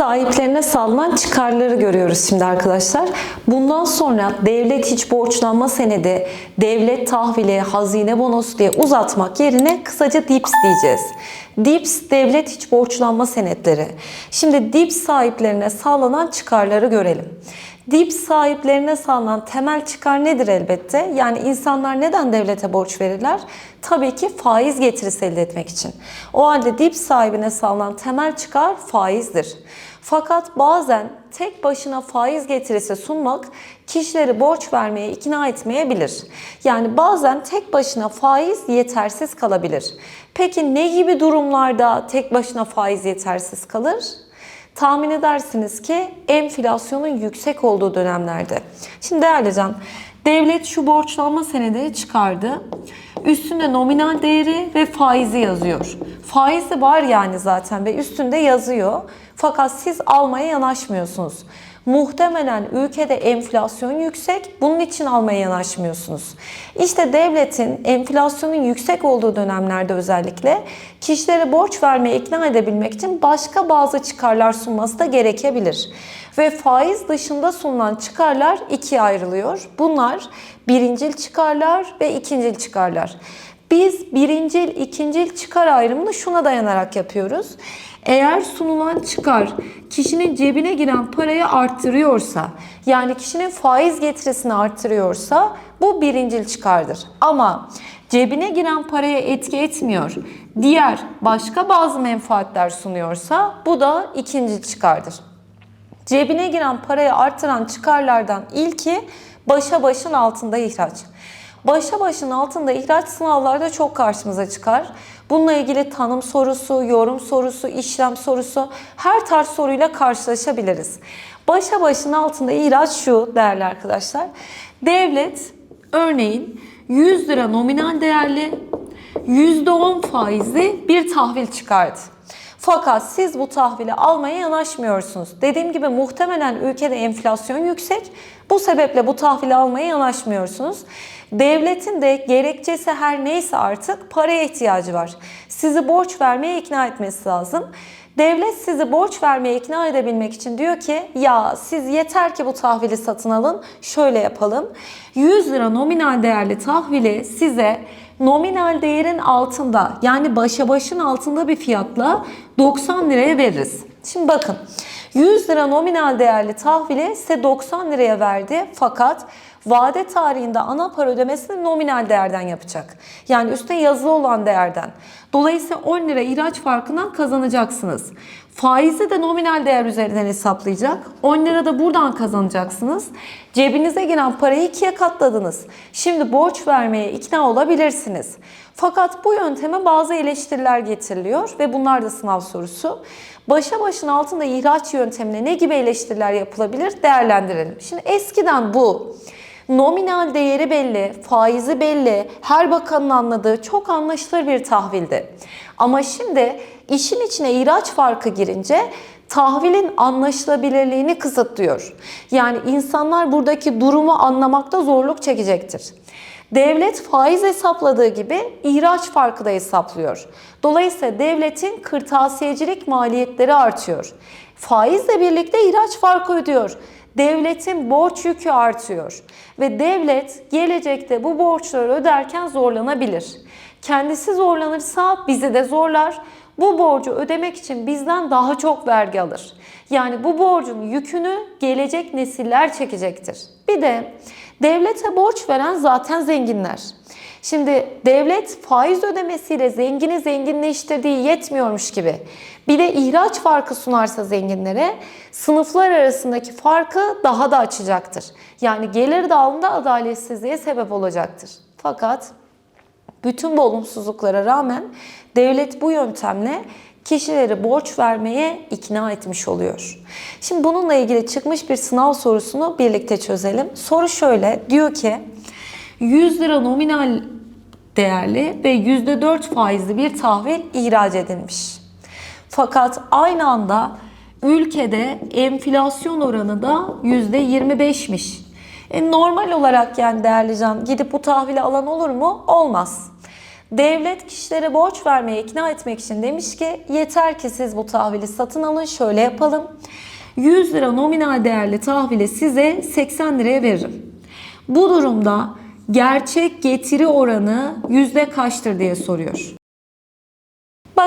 sahiplerine sağlanan çıkarları görüyoruz şimdi arkadaşlar. Bundan sonra devlet hiç borçlanma senedi, devlet tahvili, hazine bonosu diye uzatmak yerine kısaca DIPS diyeceğiz. DIPS devlet hiç borçlanma senetleri. Şimdi DIPS sahiplerine sağlanan çıkarları görelim. DIPS sahiplerine sağlanan temel çıkar nedir elbette? Yani insanlar neden devlete borç verirler? Tabii ki faiz getirisi elde etmek için. O halde DIPS sahibine sağlanan temel çıkar faizdir. Fakat bazen tek başına faiz getirisi sunmak kişileri borç vermeye ikna etmeyebilir. Yani bazen tek başına faiz yetersiz kalabilir. Peki ne gibi durumlarda tek başına faiz yetersiz kalır? tahmin edersiniz ki enflasyonun yüksek olduğu dönemlerde. Şimdi değerli can, devlet şu borçlanma senedi çıkardı. Üstünde nominal değeri ve faizi yazıyor. Faizi var yani zaten ve üstünde yazıyor. Fakat siz almaya yanaşmıyorsunuz. Muhtemelen ülkede enflasyon yüksek, bunun için almaya yanaşmıyorsunuz. İşte devletin enflasyonun yüksek olduğu dönemlerde özellikle kişileri borç vermeye ikna edebilmek için başka bazı çıkarlar sunması da gerekebilir. Ve faiz dışında sunulan çıkarlar ikiye ayrılıyor. Bunlar birincil çıkarlar ve ikincil çıkarlar. Biz birincil, ikincil çıkar ayrımını şuna dayanarak yapıyoruz. Eğer sunulan çıkar kişinin cebine giren parayı arttırıyorsa, yani kişinin faiz getirisini arttırıyorsa bu birincil çıkardır. Ama cebine giren paraya etki etmiyor, diğer başka bazı menfaatler sunuyorsa bu da ikinci çıkardır. Cebine giren parayı arttıran çıkarlardan ilki başa başın altında ihraç. Başa başın altında ihraç sınavlarda çok karşımıza çıkar. Bununla ilgili tanım sorusu, yorum sorusu, işlem sorusu her tarz soruyla karşılaşabiliriz. Başa başın altında ihraç şu değerli arkadaşlar. Devlet örneğin 100 lira nominal değerli %10 faizli bir tahvil çıkardı. Fakat siz bu tahvili almaya yanaşmıyorsunuz. Dediğim gibi muhtemelen ülkede enflasyon yüksek. Bu sebeple bu tahvili almaya yanaşmıyorsunuz. Devletin de gerekçesi her neyse artık paraya ihtiyacı var. Sizi borç vermeye ikna etmesi lazım. Devlet sizi borç vermeye ikna edebilmek için diyor ki ya siz yeter ki bu tahvili satın alın şöyle yapalım. 100 lira nominal değerli tahvili size nominal değerin altında yani başa başın altında bir fiyatla 90 liraya veririz. Şimdi bakın 100 lira nominal değerli tahvili size 90 liraya verdi fakat vade tarihinde ana para ödemesini nominal değerden yapacak. Yani üstte yazılı olan değerden. Dolayısıyla 10 lira ihraç farkından kazanacaksınız. Faizi de nominal değer üzerinden hesaplayacak. 10 lira da buradan kazanacaksınız. Cebinize giren parayı ikiye katladınız. Şimdi borç vermeye ikna olabilirsiniz. Fakat bu yönteme bazı eleştiriler getiriliyor ve bunlar da sınav sorusu. Başa başın altında ihraç yöntemine ne gibi eleştiriler yapılabilir değerlendirelim. Şimdi eskiden bu nominal değeri belli, faizi belli, her bakanın anladığı çok anlaşılır bir tahvildi. Ama şimdi işin içine ihraç farkı girince tahvilin anlaşılabilirliğini kısıtlıyor. Yani insanlar buradaki durumu anlamakta zorluk çekecektir. Devlet faiz hesapladığı gibi ihraç farkı da hesaplıyor. Dolayısıyla devletin kırtasiyecilik maliyetleri artıyor. Faizle birlikte ihraç farkı ödüyor devletin borç yükü artıyor ve devlet gelecekte bu borçları öderken zorlanabilir. Kendisi zorlanırsa bizi de zorlar. Bu borcu ödemek için bizden daha çok vergi alır. Yani bu borcun yükünü gelecek nesiller çekecektir. Bir de devlete borç veren zaten zenginler. Şimdi devlet faiz ödemesiyle zengini zenginleştirdiği yetmiyormuş gibi bir de ihraç farkı sunarsa zenginlere sınıflar arasındaki farkı daha da açacaktır. Yani gelir dağılımında adaletsizliğe sebep olacaktır. Fakat bütün bu olumsuzluklara rağmen devlet bu yöntemle kişileri borç vermeye ikna etmiş oluyor. Şimdi bununla ilgili çıkmış bir sınav sorusunu birlikte çözelim. Soru şöyle diyor ki 100 lira nominal değerli ve %4 faizli bir tahvil ihraç edilmiş. Fakat aynı anda ülkede enflasyon oranı da %25'miş. E normal olarak yani değerli can gidip bu tahvili alan olur mu? Olmaz. Devlet kişilere borç vermeye ikna etmek için demiş ki yeter ki siz bu tahvili satın alın şöyle yapalım. 100 lira nominal değerli tahvili size 80 liraya veririm. Bu durumda gerçek getiri oranı yüzde kaçtır diye soruyor.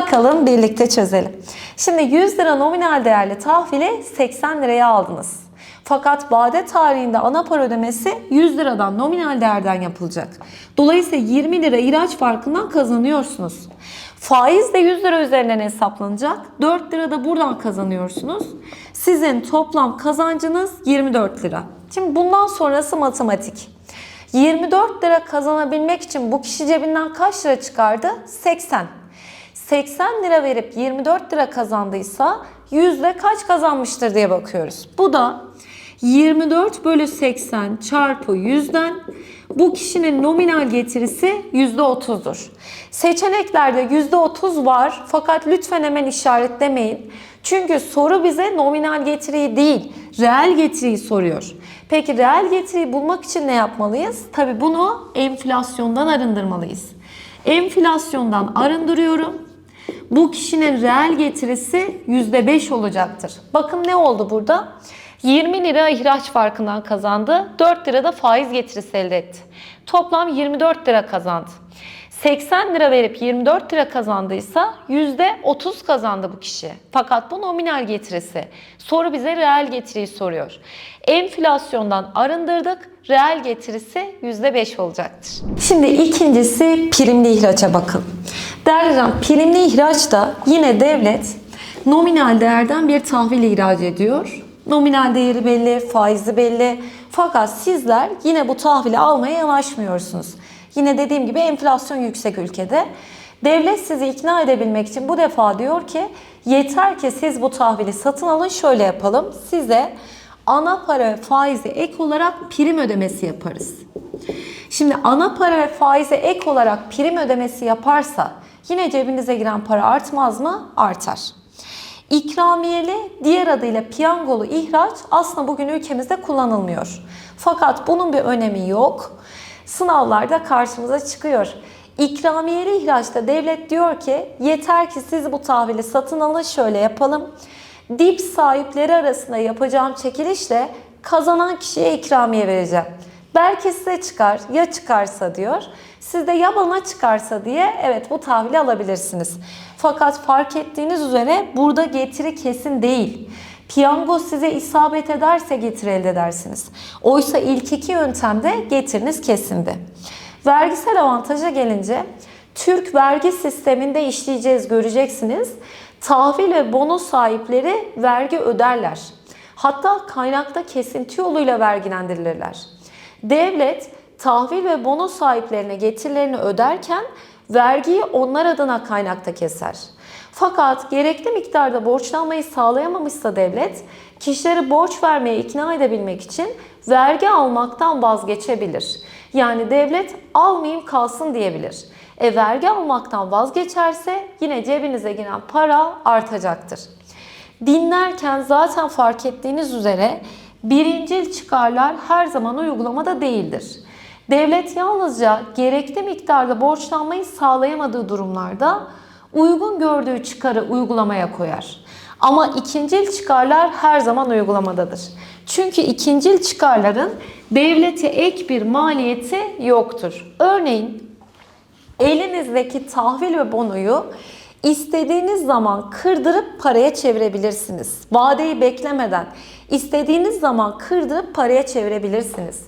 Bakalım birlikte çözelim. Şimdi 100 lira nominal değerli tahvili 80 liraya aldınız. Fakat vade tarihinde ana para ödemesi 100 liradan nominal değerden yapılacak. Dolayısıyla 20 lira ihraç farkından kazanıyorsunuz. Faiz de 100 lira üzerinden hesaplanacak. 4 lira da buradan kazanıyorsunuz. Sizin toplam kazancınız 24 lira. Şimdi bundan sonrası matematik. 24 lira kazanabilmek için bu kişi cebinden kaç lira çıkardı? 80. 80 lira verip 24 lira kazandıysa yüzde kaç kazanmıştır diye bakıyoruz. Bu da 24 bölü 80 çarpı 100'den bu kişinin nominal getirisi %30'dur. Seçeneklerde %30 var fakat lütfen hemen işaretlemeyin. Çünkü soru bize nominal getiriyi değil, reel getiriyi soruyor. Peki reel getiriyi bulmak için ne yapmalıyız? Tabi bunu enflasyondan arındırmalıyız. Enflasyondan arındırıyorum. Bu kişinin reel getirisi %5 olacaktır. Bakın ne oldu burada? 20 lira ihraç farkından kazandı. 4 lira da faiz getirisi elde etti. Toplam 24 lira kazandı. 80 lira verip 24 lira kazandıysa %30 kazandı bu kişi. Fakat bu nominal getirisi. Soru bize reel getiriyi soruyor. Enflasyondan arındırdık. Reel getirisi %5 olacaktır. Şimdi ikincisi primli ihraça bakın. Değerli hocam primli ihraçta yine devlet nominal değerden bir tahvil ihraç ediyor. Nominal değeri belli, faizi belli. Fakat sizler yine bu tahvili almaya yanaşmıyorsunuz. Yine dediğim gibi enflasyon yüksek ülkede. Devlet sizi ikna edebilmek için bu defa diyor ki yeter ki siz bu tahvili satın alın şöyle yapalım. Size ana para ve faize ek olarak prim ödemesi yaparız. Şimdi ana para ve faize ek olarak prim ödemesi yaparsa yine cebinize giren para artmaz mı? Artar. İkramiyeli diğer adıyla piyangolu ihraç aslında bugün ülkemizde kullanılmıyor. Fakat bunun bir önemi yok. Sınavlarda karşımıza çıkıyor. İkramiyeli ihraçta devlet diyor ki yeter ki siz bu tahvili satın alın şöyle yapalım. Dip sahipleri arasında yapacağım çekilişle kazanan kişiye ikramiye vereceğim. Belki size çıkar ya çıkarsa diyor. Siz de ya bana çıkarsa diye evet bu tahvili alabilirsiniz. Fakat fark ettiğiniz üzere burada getiri kesin değil. Piyango size isabet ederse getiri elde edersiniz. Oysa ilk iki yöntemde getiriniz kesindi. Vergisel avantaja gelince Türk vergi sisteminde işleyeceğiz göreceksiniz. Tahvil ve bono sahipleri vergi öderler. Hatta kaynakta kesinti yoluyla vergilendirilirler. Devlet tahvil ve bono sahiplerine getirilerini öderken vergiyi onlar adına kaynakta keser. Fakat gerekli miktarda borçlanmayı sağlayamamışsa devlet, kişileri borç vermeye ikna edebilmek için vergi almaktan vazgeçebilir. Yani devlet almayayım kalsın diyebilir. E vergi almaktan vazgeçerse yine cebinize giren para artacaktır. Dinlerken zaten fark ettiğiniz üzere birincil çıkarlar her zaman uygulamada değildir. Devlet yalnızca gerekli miktarda borçlanmayı sağlayamadığı durumlarda uygun gördüğü çıkarı uygulamaya koyar. Ama ikincil çıkarlar her zaman uygulamadadır. Çünkü ikincil çıkarların devlete ek bir maliyeti yoktur. Örneğin elinizdeki tahvil ve bonoyu istediğiniz zaman kırdırıp paraya çevirebilirsiniz. Vadeyi beklemeden istediğiniz zaman kırdırıp paraya çevirebilirsiniz.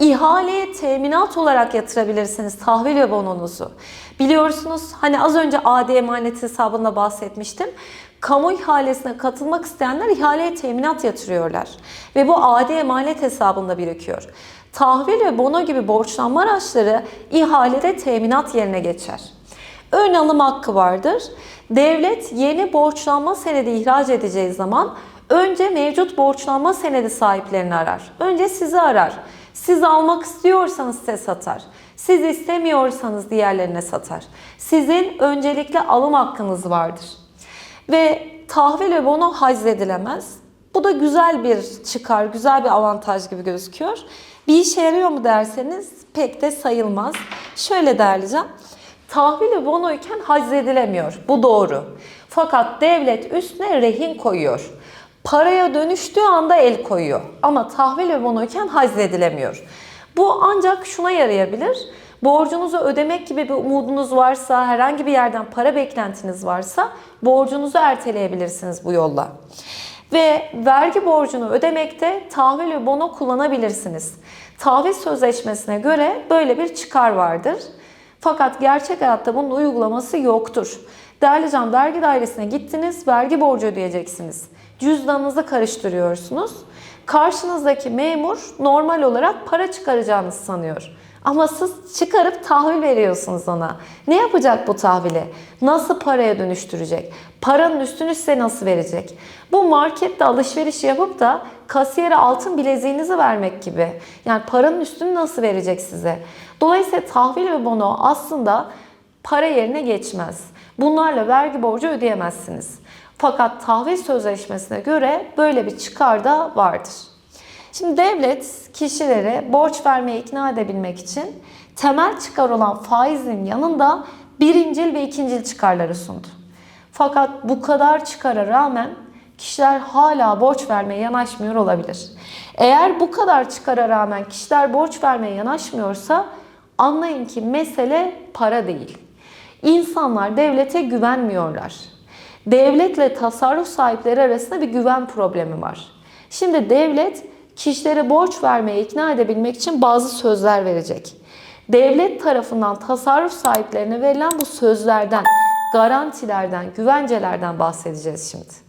İhaleye teminat olarak yatırabilirsiniz tahvil ve bononuzu. Biliyorsunuz hani az önce AD emanet hesabında bahsetmiştim. Kamu ihalesine katılmak isteyenler ihaleye teminat yatırıyorlar. Ve bu AD emanet hesabında birikiyor. Tahvil ve bono gibi borçlanma araçları ihalede teminat yerine geçer. Ön alım hakkı vardır. Devlet yeni borçlanma senedi ihraç edeceği zaman önce mevcut borçlanma senedi sahiplerini arar. Önce sizi arar. Siz almak istiyorsanız size satar. Siz istemiyorsanız diğerlerine satar. Sizin öncelikle alım hakkınız vardır. Ve tahvil ve bono haczedilemez. Bu da güzel bir çıkar, güzel bir avantaj gibi gözüküyor. Bir işe yarıyor mu derseniz pek de sayılmaz. Şöyle derleyeceğim. Tahvil ve bonoyken haczedilemiyor. Bu doğru. Fakat devlet üstüne rehin koyuyor. Paraya dönüştüğü anda el koyuyor. Ama tahvil ve bonoyken haczedilemiyor. Bu ancak şuna yarayabilir. Borcunuzu ödemek gibi bir umudunuz varsa, herhangi bir yerden para beklentiniz varsa borcunuzu erteleyebilirsiniz bu yolla. Ve vergi borcunu ödemekte tahvil ve bono kullanabilirsiniz. Tahvil sözleşmesine göre böyle bir çıkar vardır. Fakat gerçek hayatta bunun uygulaması yoktur. Değerli can vergi dairesine gittiniz, vergi borcu ödeyeceksiniz. Cüzdanınızı karıştırıyorsunuz. Karşınızdaki memur normal olarak para çıkaracağınızı sanıyor. Ama siz çıkarıp tahvil veriyorsunuz ona. Ne yapacak bu tahvili? Nasıl paraya dönüştürecek? Paranın üstünü size nasıl verecek? Bu markette alışveriş yapıp da kasiyere altın bileziğinizi vermek gibi. Yani paranın üstünü nasıl verecek size? Dolayısıyla tahvil ve bono aslında para yerine geçmez. Bunlarla vergi borcu ödeyemezsiniz. Fakat tahvil sözleşmesine göre böyle bir çıkar da vardır. Şimdi devlet kişilere borç vermeye ikna edebilmek için temel çıkar olan faizin yanında birincil ve ikincil çıkarları sundu. Fakat bu kadar çıkara rağmen kişiler hala borç vermeye yanaşmıyor olabilir. Eğer bu kadar çıkara rağmen kişiler borç vermeye yanaşmıyorsa anlayın ki mesele para değil. İnsanlar devlete güvenmiyorlar. Devletle tasarruf sahipleri arasında bir güven problemi var. Şimdi devlet kişilere borç vermeye ikna edebilmek için bazı sözler verecek. Devlet tarafından tasarruf sahiplerine verilen bu sözlerden, garantilerden, güvencelerden bahsedeceğiz şimdi.